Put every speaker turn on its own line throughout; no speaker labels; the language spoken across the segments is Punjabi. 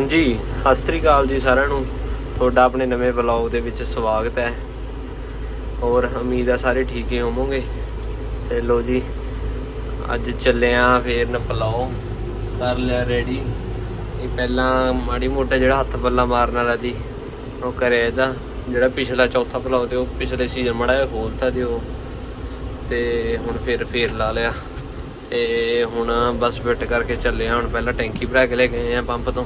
ਹਾਂਜੀ, ਸਤਿ ਸ੍ਰੀ ਅਕਾਲ ਜੀ ਸਾਰਿਆਂ ਨੂੰ। ਤੁਹਾਡਾ ਆਪਣੇ ਨਵੇਂ ਵਲੌਗ ਦੇ ਵਿੱਚ ਸਵਾਗਤ ਹੈ। ਹੋਰ ਉਮੀਦ ਹੈ ਸਾਰੇ ਠੀਕ ਹੀ ਹੋਵੋਗੇ। ਤੇ ਲੋ ਜੀ, ਅੱਜ ਚੱਲੇ ਆ ਫੇਰ ਨ ਕਰ ਲਿਆ ਰੈਡੀ ਇਹ ਪਹਿਲਾਂ ਮਾੜੀ ਮੋਟਾ ਜਿਹੜਾ ਹੱਥ ਪੱਲਾ ਮਾਰਨ ਵਾਲਾ ਦੀ ਉਹ ਕਰਿਆ ਇਹਦਾ। ਜਿਹੜਾ ਪਿਛਲਾ ਚੌਥਾ ਪਲਾਓ ਤੇ ਉਹ ਪਿਛਲੇ ਸੀਜ਼ਨ ਮੜਾ ਜਿਹਾ ਖੋਲਤਾ ਤੇ ਉਹ। ਤੇ ਹੁਣ ਫਿਰ ਫੇਰ ਲਾ ਲਿਆ। ਤੇ ਹੁਣ ਬਸ ਫਿੱਟ ਕਰਕੇ ਚੱਲੇ ਆ। ਹੁਣ ਪਹਿਲਾਂ ਟੈਂਕੀ ਭਰਾ ਕੇ ਲੈ ਗਏ ਆ ਪੰਪ ਤੋਂ।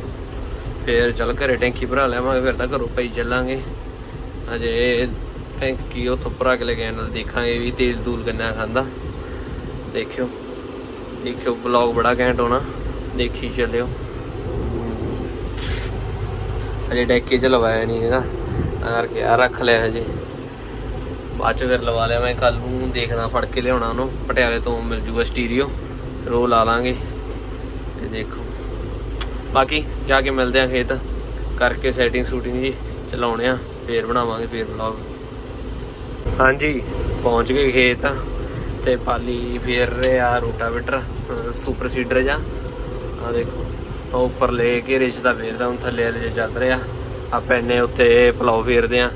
ਫੇਰ ਚੱਲ ਘਰੇ ਟੈਂਕੀ ਭਰਾ ਲਿਆਵਾਂਗੇ, ਫਿਰ ਤਾਂ ਘਰੋਂ ਪਈ ਚੱਲਾਂਗੇ। ਅਜੇ ਟੈਂਕੀ ਉੱਥੋਂ ਭਰਾ ਕੇ ਲੈ ਕੇ ਨਾਲ ਦੇਖਾਂਗੇ ਵੀ ਤੇਲ ਤੂਲ ਕਿੰਨਾ ਖਾਂਦਾ। ਦੇਖਿਓ ਦੇਖਿਓ ਬਲੌਗ ਬੜਾ ਘੈਂਟ ਹੋਣਾ, ਦੇਖੀ ਚੱਲਿਓ। ਅਜੇ ਡੈਕੀ ਚ ਲਵਾਇਆ ਨਹੀਂ ਹੈਗਾ, ਤਾਂ ਕਰਕੇ ਆ ਰੱਖ ਲਿਆ ਹਜੇ। ਬਾਅਦ ਚ ਫਿਰ ਲਵਾ ਲਿਆ ਮੈਂ ਕੱਲ ਨੂੰ ਦੇਖਦਾ ਫੜ ਕੇ ਲਿਆਉਣਾ ਉਹਨੂੰ। ਪਟਿਆਲੇ ਤੋਂ ਮਿਲ ਜੂਗਾ ਸਟੀਰੀਓ, ਫਿਰ ਉਹ ਲਾ ਲਾਂਗੇ। ਤੇ ਦੇਖੋ। ਬਾਕੀ ਜਾ ਕੇ ਮਿਲਦੇ ਆ ਖੇਤ ਕਰਕੇ ਸੈਟਿੰਗ ਸ਼ੂਟਿੰਗ ਜੀ ਚਲਾਉਣੇ ਆ ਫੇਰ ਬਣਾਵਾਂਗੇ ਫੇਰ ਵਲੌਗ ਹਾਂਜੀ। ਪਹੁੰਚ ਗਏ ਖੇਤ ਤੇ ਪਾਲੀ ਫੇਰ ਰਿਹਾ ਰੋਟਾਵੇਟਰ ਸੁਪਰ ਸੀਡਰ ਜਾ ਆ ਦੇਖੋ ਉਹ ਉੱਪਰ ਲੈ ਕੇ ਰਿਚ ਦਾ ਫੇਰਦਾ ਹੁਣ ਥੱਲੇ ਵਾਲੇ ਚੱਲ ਰਿਹਾ ਆ। ਪੈਨੇ ਉੱਤੇ ਪਲਾਉ ਫੇਰਦੇ ਆ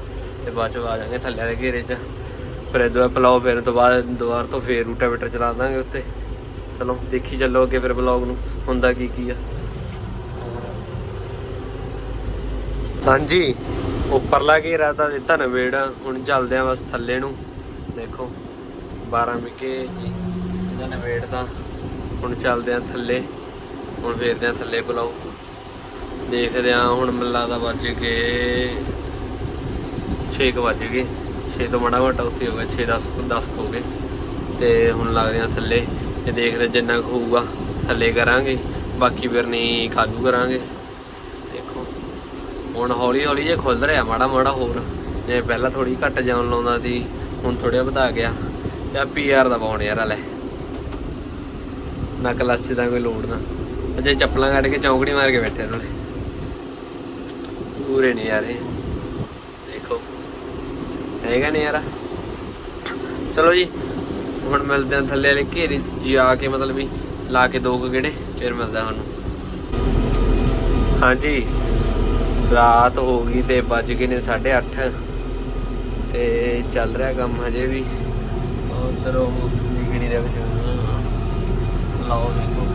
ਤੇ ਬਾਅਦ ਚ ਆ ਜਾਾਂਗੇ ਥੱਲੇ ਵਾਲੇ ਘੇਰੇ 'ਚ। ਫਿਰ ਇਹ ਦੁਆ ਪਲਾਉ ਫੇਰਨ ਤੋਂ ਬਾਅਦ ਦੁਬਾਰ ਤੋਂ ਫੇਰ ਰੋਟਾਵੇਟਰ ਚਲਾ ਦਾਂਗੇ ਉੱਤੇ। ਚਲੋ ਦੇਖੀ ਚੱਲੋ ਅੱਗੇ ਫਿਰ ਬਲੌਗ ਨੂੰ ਹੁੰਦਾ ਕੀ ਕੀ ਆ। ਹਾਂਜੀ, ਉੱਪਰਲਾ ਘੇਰਾ ਤਾਂ ਦਿੱਤਾ ਨਵੇੜ, ਹੁਣ ਚੱਲਦੇ ਆ ਬਸ ਥੱਲੇ ਨੂੰ। ਦੇਖੋ 12 ਵਿਕੇ ਜੀ ਇਹਦਾ ਨਵੇੜ ਤਾਂ ਹੁਣ ਚੱਲਦੇ ਆ ਥੱਲੇ, ਹੁਣ ਵੇਖਦੇ ਆ ਥੱਲੇ ਬੁਲਾਓ। ਦੇਖਦੇ ਆ ਹੁਣ ਮੱਲਾ ਦਾ ਵੱਜ ਕੇ 6 ਕੁ ਵੱਜ ਗਏ। 6 ਤੋਂ ਮਾੜਾ ਮੋਟਾ ਉੱਤੇ ਹੋ ਗਿਆ 6 10 10 ਹੋ ਗਏ। ਤੇ ਹੁਣ ਲੱਗਦੇ ਆ ਥੱਲੇ, ਤੇ ਦੇਖਦੇ ਜਿੰਨਾ ਕੁ ਹੋਊਗਾ, ਥੱਲੇ ਕਰਾਂਗੇ, ਬਾਕੀ ਫਿਰ ਨਹੀਂ ਖਾਲੂ ਕਰਾਂਗੇ। ਦੇਖੋ। ਹੁਣ ਹੌਲੀ ਹੌਲੀ ਜੇ ਖੁੱਲ ਰਿਹਾ, ਮਾੜਾ ਮਾੜਾ ਹੋਰ। ਜੇ ਪਹਿਲਾਂ ਥੋੜੀ ਘੱਟ ਜਾਣ ਲਾਉਂਦਾ ਸੀ, ਹੁਣ ਥੋੜਾ ਵਧਾ ਗਿਆ। ਤੇ ਪੀਆਰ ਦਾ ਪਾਉਣ ਯਾਰ ਹਲੇ। ਨਾ ਕਲੱਚ ਦਾ ਕੋਈ ਲੋੜ ਨਾ। ਅਜੇ ਚੱਪਲਾਂ ਕੱਢ ਕੇ ਚੌਂਕੜੀ ਮਾਰ ਕੇ ਬੈਠੇ ਨਾਲੇ। ਪੂਰੇ ਨਹੀਂ ਯਾਰ ਦੇਖੋ। ਹੈਗਾ ਨਹੀਂ ਯਾਰ। ਚਲੋ ਜੀ, ਹੁਣ ਮਿਲਦੇ ਆ ਥੱਲੇ ਵਾਲੇ ਘੇਰੇ ਜੀ ਆ ਕੇ ਮਤਲਬ ਵੀ ਲਾ ਕੇ ਦੋ ਕੁ ਗੇੜੇ, ਫਿਰ ਮਿਲਦਾ ਸਾਨੂੰ। ਹਾਂਜੀ। ਰਾਤ ਹੋ ਗਈ ਤੇ ਵੱਜ ਗਏ ਨੇ 8:30 ਤੇ ਚੱਲ ਰਿਹਾ ਕੰਮ ਹਜੇ ਵੀ। ਉਧਰੋਂ ਉਹ ਨਿਗਣੀ ਵਿੱਚ, ਲਾਓ ਦੇਖੋ।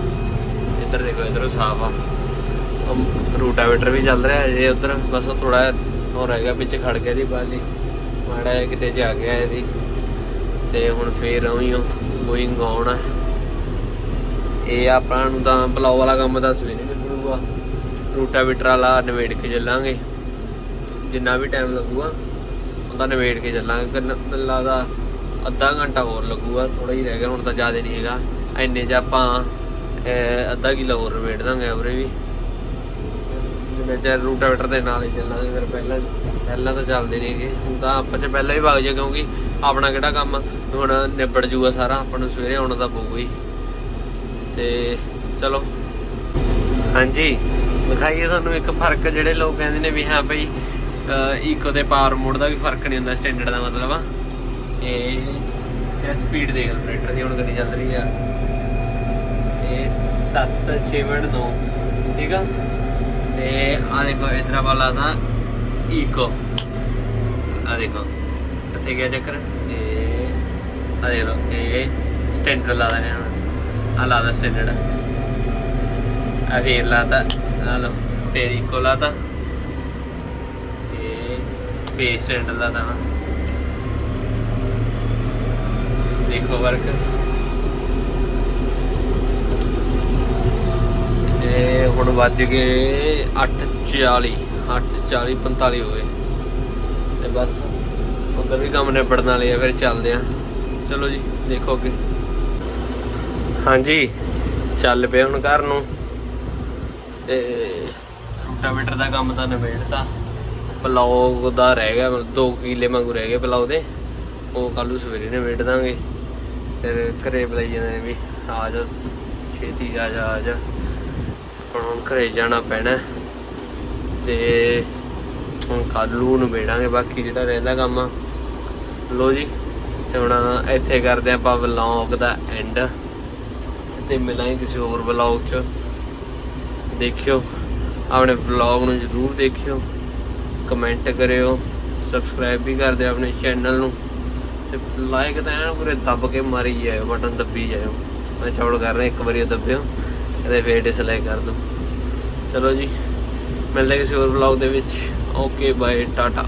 ਇੱਧਰ ਦੇਖੋ, ਇੱਧਰ ਸਾਫ਼ ਆ। ਉਹ ਰੂਟਾਵੇਟਰ ਵੀ ਚੱਲ ਰਿਹਾ ਹਜੇ ਉਧਰ। ਬਸ ਉਹ ਥੋੜਾ ਹੋ ਰਹਿ ਗਿਆ ਪਿੱਛੇ ਖੜ ਗਿਆ ਦੀ ਬਾਲੀ। ਮਾੜਾ ਜਿਹਾ ਕਿਤੇ ਜਾ ਗਿਆ ਇਹਦੀ। ਤੇ ਹੁਣ ਫੇਰ ਉਹੀ ਗੋਇੰਗ ਆਨ ਆ। ਇਹ ਆਪਾਂ ਨੂੰ ਤਾਂ ਬਲਾਉ ਵਾਲਾ ਕੰਮ ਤਾਂ ਸਵੇਰੇ ਨਿਕਲੂਗਾ। ਰੂਟਾਵੇਟਰ ਵਾਲਾ ਨਵੇੜ ਕੇ ਚੱਲਾਂਗੇ। ਜਿੰਨਾ ਵੀ ਟਾਈਮ ਲੱਗੂਗਾ, ਉਹਦਾ ਨਵੇੜ ਕੇ ਚੱਲਾਂਗੇ। ਫਿਰ ਨ- ਮੈਨੂੰ ਲੱਗਦਾ ਅੱਧਾ ਘੰਟਾ ਹੋਰ ਲੱਗੂਗਾ ਥੋੜਾ ਹੀ ਰਹਿ ਗਿਆ, ਹੁਣ ਤਾਂ ਜ਼ਿਆਦਾ ਨਹੀਂ ਹੈਗਾ। ਐਨੇ 'ਚ ਆਪਾਂ ਅੱਧਾ ਕਿਲੋ ਹੋਰ ਨਵੇੜ ਦਾਂਗੇ ਉਰੇ ਵੀ। ਜਿੰਨੇ ਚਿਰ ਰੂਟਾਵੇਟਰ ਦੇ ਨਾਲ ਹੀ ਚੱਲਾਂਗੇ, ਫਿਰ ਪਹਿਲਾਂ ਪਹਿਲਾਂ ਤਾਂ ਚੱਲਦੇ ਨਹੀਂਗੇ ਹੁਣ ਤਾਂ ਆਪਾਂ ਚ ਪਹਿਲਾਂ ਹੀ ਵਗ ਜਾ ਕਿਉਂਕਿ ਆਪਣਾ ਕਿਹੜਾ ਕੰਮ ਹੁਣ ਨਿਬੜ ਜੂਗਾ ਸਾਰਾ, ਆਪਾਂ ਨੂੰ ਸਵੇਰੇ ਆਉਣਾ ਤਾਂ ਪਊਗਾ ਹੀ। ਤੇ ਚਲੋ। ਹਾਂਜੀ। ਦਿਖਾਈਏ ਤੁਹਾਨੂੰ ਇੱਕ ਫ਼ਰਕ ਜਿਹੜੇ ਲੋਕ ਕਹਿੰਦੇ ਨੇ ਵੀ ਹਾਂ ਭਈ ਇਕੋ ਤੇ ਪਾਵਰ ਮੋਡ ਦਾ ਵੀ ਫ਼ਰਕ ਨਹੀਂ ਹੁੰਦਾ ਸਟੈਂਡਰਡ ਦਾ ਮਤਲਬ ਆ। ਇਹ ਸਿਰ ਸਪੀਡ ਦੇਖ ਜਨਰੇਟਰ ਦੀ ਹੁਣ ਗੱਡੀ ਚੱਲ ਰਹੀ ਆ। ਇਹ 7 6 ਮਿੰਟ 2 ਠੀਕ ਆ? ਤੇ ਆ ਦੇਖੋ, ਇਧਰ ਵਾਲਾ ਤਾਂ ਇਕੋ ਆ ਦੇਖੋ, ਕਿੱਥੇ ਗਿਆ ਚੱਕਰ? ਇਹ ਆ ਦੇਖ ਲਓ, ਇਹ ਸਟੈਂਡਰਡ ਲਾ ਦਨੇ ਹੁਣ। ਆ ਲਾ ਦਾ ਸਟੈਂਡਰਡ ਆ ਫੇਰ ਲਾਤਾ ਆ ਲਓ ਫੇਰ ਇਕੋ ਲਾਤਾ ਤੇ ਫੇਰ ਸਟੈਂਡਰਡ ਲਾਤਾ ਨਾ। ਦੇਖੋ ਵਰਕ। ਇਹ ਹੁਣ ਵੱਜ ਗਏ 8:40 8:40 45 ਹੋ ਗਏ। ਤੇ ਬਸ, ਉਧਰ ਵੀ ਕੰਮ ਨਿਬੜਨ ਵਾਲੇ ਆ, ਫਿਰ ਚੱਲਦੇ ਆ। ਚਲੋ ਜੀ, ਦੇਖੋ ਅੱਗੇ। ਹਾਂਜੀ, ਚੱਲ ਪਏ ਹੁਣ ਘਰ ਨੂੰ। ਤੇ ਰੂਟਾਵੇਟਰ ਦਾ ਕੰਮ ਤਾਂ ਨਿਬੇੜਤਾ। ਪਲਾਉ ਦਾ ਰਹਿ ਗਿਆ 2 ਕਿਲੇ ਵਾਂਗੂ ਰਹਿ ਗਏ ਪਲਾਉ ਦੇ। ਉਹ ਕੱਲ ਸਵੇਰੇ ਨਿਬੇੜ ਦਾਂਗੇ। ਫਿਰ ਘਰੇ ਬੁਲਾਈ ਜਾਂਦੇ ਵੀ, ਆ ਜਾ, ਛੇਤੀ ਆ ਜਾ ਆ ਜਾ। ਹੁਣ ਘਰੇ ਜਾਣਾ ਪੈਣਾ। ਤੇ ਹੁਣ ਕੱਲ ਨੂੰ ਨਿਬੇੜਾਂਗੇ, ਬਾਕੀ ਜਿਹੜਾ ਰਹਿੰਦਾ ਕੰਮ ਆ। ਲੋ ਜੀ, ਤੇ ਹੁਣ ਇੱਥੇ ਕਰਦੇ ਆਪਾਂ ਵਲੌਗ ਦਾ ਐਂਡ ਤੇ ਮਿਲਾਂਗੇ ਕਿਸੇ ਹੋਰ ਵਲੌਗ 'ਚ। ਦੇਖਿਓ। ਆਪਣੇ ਵਲੌਗ ਨੂੰ ਜਰੂਰ ਦੇਖਿਓ। ਕਮੈਂਟ ਕਰਿਓ। ਸਬਸਕ੍ਰਾਈਬ ਵੀ ਕਰ ਦਿਓ ਆਪਣੇ ਚੈਨਲ ਨੂੰ। ਤੇ ਲਾਈਕ ਤਾਂ ਐਨ ਪੂਰੇ ਦੱਬ ਕੇ ਮਾਰੀ ਜਾਇਓ ਬਟਨ ਦੱਬੀ ਜਾਇਓ। ਮੈਂ ਚੌੜ ਕਰ ਰਿਹਾ, ਇੱਕ ਵਾਰੀ ਉਹ ਦੱਬਿਓ। ਇਹਦੇ ਫੇਰ ਡਿਸਲਾਈਕ ਕਰ ਦਿਓ। ਚਲੋ ਜੀ, ਮਿਲਦੇ ਕਿਸੇ ਹੋਰ ਵਲੌਗ ਦੇ ਵਿੱਚ। Okay bye Tata